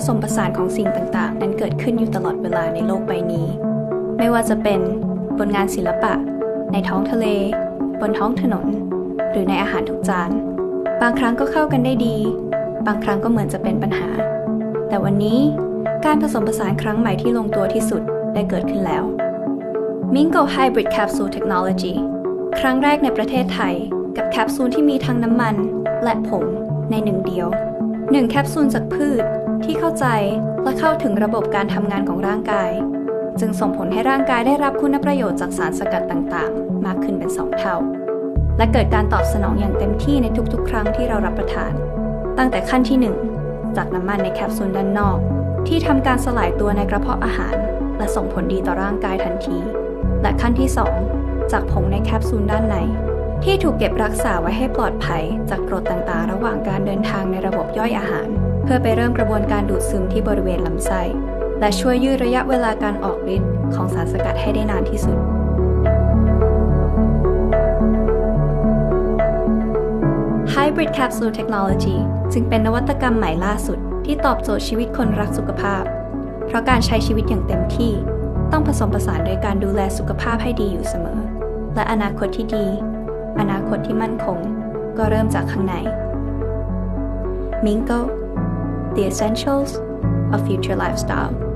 ผสมผสานของสิ่งต่างๆ นั้นเกิดขึ้นอยู่ตลอดเวลาในโลกใบนี้ ไม่ว่าจะเป็นบนงานศิลปะ ในท้องทะเล บนท้องถนน หรือในอาหารทุกจาน บางครั้งก็เข้ากันได้ดี บางครั้งก็เหมือนจะเป็นปัญหา แต่วันนี้การผสมผสานครั้งใหม่ที่ลงตัวที่สุดได้เกิดขึ้นแล้ว Mingo Hybrid Capsule Technology ครั้งแรกในประเทศไทย กับแคปซูลที่มีทั้งน้ำมันและผงในหนึ่งเดียวหนึ่งแคปซูลจากพืช ที่เข้าใจและเข้าถึงระบบการทำงานของร่างกาย จึงส่งผลให้ร่างกายได้รับคุณประโยชน์จากสารสกัดต่างๆ มากขึ้นเป็นสองเท่า และเกิดการตอบสนองอย่างเต็มที่ในทุกๆ ครั้งที่เรารับประทาน ตั้งแต่ขั้นที่ 1 จากน้ำมันในแคปซูลด้านนอก ที่ทำการสลายตัวในกระเพาะอาหาร และส่งผลดีต่อร่างกายทันที และขั้นที่ 2 จากผงในแคปซูลด้านในที่ถูกเก็บรักษาไว้ให้ปลอดภัยจากกรดต่างๆ ระหว่างการเดินทางในระบบย่อยอาหาร พื่อไปเริ่มกระบวนการดูดซึมที่บริเวณลำไส้ และช่วยยืดระยะเวลาการออกฤทธิ์ของสารสกัดให้ได้นานที่สุด Hybrid Capsule Technology จึงเป็นนวัตกรรมใหม่ล่าสุด ที่ตอบโจทย์ชีวิตคนรักสุขภาพ เพราะการใช้ชีวิตอย่างเต็มที่ ต้องผสมผสานโดยการดูแลสุขภาพให้ดีอยู่เสมอ และอนาคตที่ดี อนาคตที่มั่นคง ก็เริ่มจากข้างใน Mingo The Essentials of Future Lifestyle